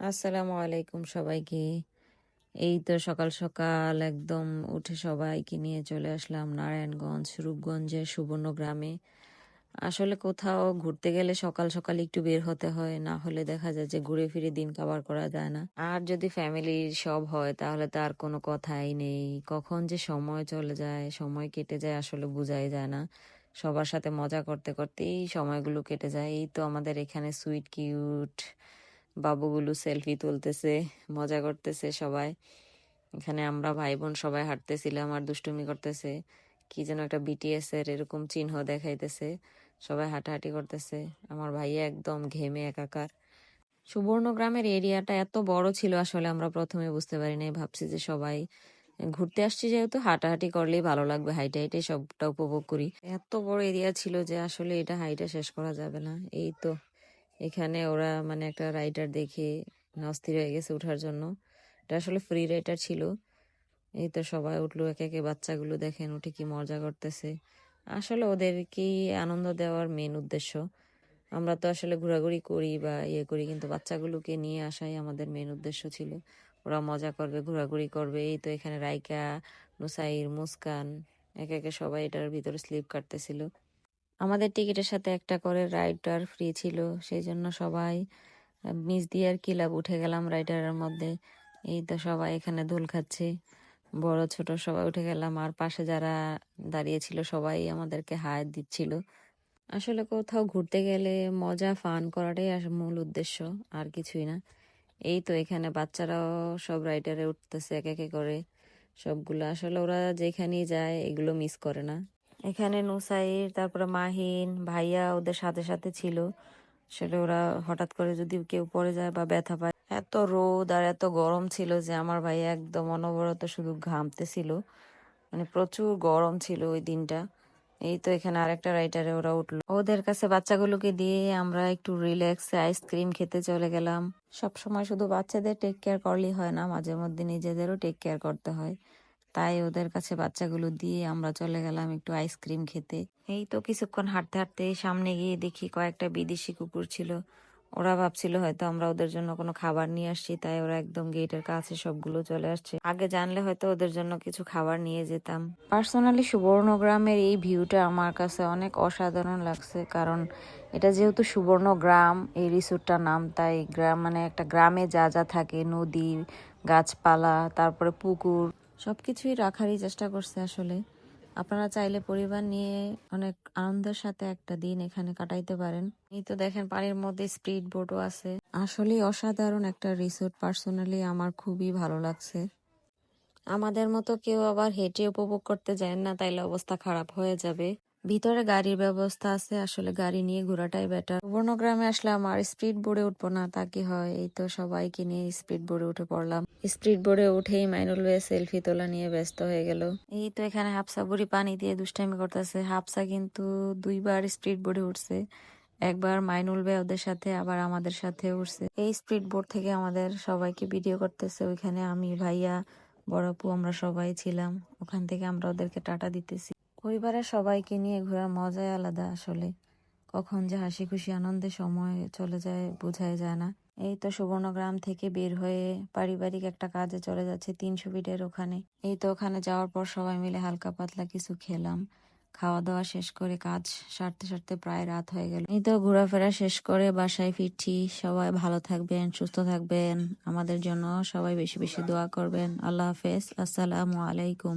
আসসালামু আলাইকুম সবাইকে। এই তো সকাল সকাল একদম উঠে সবাইকে নিয়ে চলে আসলাম নারায়ণগঞ্জ, রূপগঞ্জের সুবর্ণ গ্রামে। আসলে কোথাও ঘুরতে গেলে সকাল সকাল একটু বের হতে হয়, না হলে দেখা যায় যে ঘুরে ফিরে দিন কাবার করা যায় না। আর যদি ফ্যামিলির সব হয়, তাহলে তার কোনো কথাই নেই। কখন যে সময় চলে যায়, সময় কেটে যায় আসলে বোঝাই যায় না। সবার সাথে মজা করতে করতেই সময়গুলো কেটে যায়। এই তো আমাদের এখানে সুইট কিউট বাবুগুলো সেলফি তুলতেছে, মজা করতেছে সবাই। এখানে আমরা ভাই বোন সবাই হাঁটতেছিলাম আর দুষ্টুমি করতেছে। কি যেন একটা বিটিএস এর এরকম চিহ্ন দেখাইতেছে। সবাই হাঁটাহাঁটি করতেছে। আমার ভাইয়া একদম ঘেমে একাকার। সুবর্ণ গ্রামের এরিয়াটা এত বড় ছিল আসলে আমরা প্রথমে বুঝতে পারি নাই ভাবছি যে সবাই ঘুরতে আসছি যেহেতু, হাঁটাহাঁটি করলেই ভালো লাগবে। হাইটে হাইটে সবটা উপভোগ করি। এত বড় এরিয়া ছিল যে আসলে এটা হাইটা শেষ করা যাবে না। এই তো এখানে ওরা মানে একটা রাইডার দেখে অস্থির হয়ে গেছে ওঠার জন্য। এটা আসলে ফ্রি রাইডার ছিল। এই তো সবাই উঠল, একে একে বাচ্চাগুলো দেখেন, উঠে কি মজা করতেছে। আসলে ওদেরকেই আনন্দ দেওয়ার মেন উদ্দেশ্য। আমরা তো আসলে ঘোরাঘুরি করি বা ইয়ে করি, কিন্তু বাচ্চাগুলোকে নিয়ে আসাই আমাদের মেন উদ্দেশ্য ছিল। ওরা মজা করবে, ঘোরাঘুরি করবে। এই তো এখানে রাইকা, নুসাইর, মুস্কান, একে একে সবাই এটার ভিতরে স্লিপ কাটতেছিল। আমাদের টিকিটের সাথে একটা করে রাইডার ফ্রি ছিল সেই জন্য সবাই, মিস দিয়ে আর ক্লাব উঠে গেলাম রাইডারের মধ্যে। এই তো সবাই এখানে দোল খাচ্ছে। বড়, ছোট সবাই উঠে গেলাম। আর পাশে যারা দাঁড়িয়ে ছিল সবাই আমাদেরকে হায়াত দিচ্ছিল। আসলে কোথাও ঘুরতে গেলে মজা, ফান করাটাই মূল উদ্দেশ্য, আর কিছুই না। এই তো এখানে বাচ্চারাও সব রাইডারে উঠতেছে এক একে করে। সবগুলো আসলে ওরা যেখানেই যায় এগুলো মিস করে না। এখানে নুসাইর, তারপরে মাহিন, ভাইয়া ওদের সাথে সাথে ছিল। সেটা ওরা হঠাৎ করে যদি কেউ পড়ে যায় বা ব্যথা পায়, এত রোদ আর এত গরম ছিল যে আমার ভাইয়া একদম অনবরত শুধু ঘামতেছিল। মানে প্রচুর গরম ছিল ওই দিনটা। এই তো এখানে আরেকটা রাইটারে ওরা উঠল। ওদের কাছে বাচ্চাগুলোকে দিয়ে আমরা একটু রিল্যাক্সে আইসক্রিম খেতে চলে গেলাম। সব সময় শুধু বাচ্চাদের টেক কেয়ার করলেই হয় না মাঝে মধ্যে নিজেদেরও টেক কেয়ার করতে হয়। তাই ওদের কাছে বাচ্চাগুলো দিয়ে আমরা চলে গেলাম একটু আইসক্রিম খেতে। এই তো কিছুক্ষণ হাঁটতে হাঁটতে সামনে গিয়ে দেখি কয়েকটা বিদেশি কুকুর ছিল। ওরা ভাবছিল হয়তো আমরা ওদের জন্য কোনো খাবার নিয়ে আসছি, তাই ওরা একদম গেটের কাছে সবগুলো চলে আসছে। আগে জানলে হয়তো ওদের জন্য কিছু খাবার নিয়ে যেতাম। পার্সোনালি সুবর্ণগ্রামের এই ভিউটা আমার কাছে অনেক অসাধারণ লাগছে, কারণ এটা যেহেতু সুবর্ণ গ্রাম এই রিসোর্টটার নাম, তাই গ্রাম মানে একটা গ্রামে যা যা থাকে, নদী, গাছপালা, তারপরে পুকুর সবকিছুই রাখারই চেষ্টা করছে আসলে। আপনারা চাইলে পরিবার নিয়ে অনেক আনন্দের সাথে একটা দিন এখানে কাটাইতে পারেন। এই তো দেখেন, পানির মধ্যে স্পিড বোটও আছে। আসলে অসাধারণ একটা রিসোর্ট পার্সোনালি আমার খুবই ভালো লাগছে। আমাদের মতো কেউ আবার হেঁটে উপভোগ করতে যায় না, তাইলে অবস্থা খারাপ হয়ে যাবে। ভিতরে গাড়ির ব্যবস্থা আছে, আসলে গাড়ি নিয়ে ঘোরাটাই বেটার সুবর্ণগ্রামে আসলে আমার স্পিড বোর্ডে উঠবো না, তা কি হয়? এই তো সবাইকে নিয়ে স্পিড বোর্ডে উঠে পড়লাম। স্পিড বোর্ডে উঠেই মাইনুল ভাই সেলফি তোলা নিয়ে ব্যস্ত হয়ে গেল। এই তো এখানে হাফসা বুড়ি পানি দিয়ে দুষ্টামি করতেছে। হাফসা কিন্তু দুইবার স্পিড বোর্ডে উঠছে। একবার মাইনুল ভাই ওদের সাথে, আবার আমাদের সাথে উঠছে। এই স্পিড বোর্ড থেকে আমাদের সবাইকে ভিডিও করতেছে। ওইখানে আমি, ভাইয়া, বড় আপু, আমরা সবাই ছিলাম। ওখান থেকে আমরা ওদেরকে টাটা দিতেছি। পরিবারের সবাইকে নিয়ে ঘোরার মজাই আলাদা আসলে। কখন যে হাসি খুশি আনন্দের সময় চলে যায়, বোঝাই যায় না। এই তো সুবর্ণগ্রাম থেকে বের হয়ে পারিবারিক একটা কাজে চলে যাচ্ছে তিনশো ফিটের ওখানে। এই তো ওখানে যাওয়ার পর সবাই মিলে হালকা পাতলা কিছু খেলাম। খাওয়া দাওয়া শেষ করে কাজ সারতে সারতে প্রায় রাত হয়ে গেল। এই তো ঘোরাফেরা শেষ করে বাসায় ফিরছি। সবাই ভালো থাকবেন, সুস্থ থাকবেন। আমাদের জন্য সবাই বেশি বেশি দোয়া করবেন। আল্লাহ হাফেজ। আসসালামু আলাইকুম.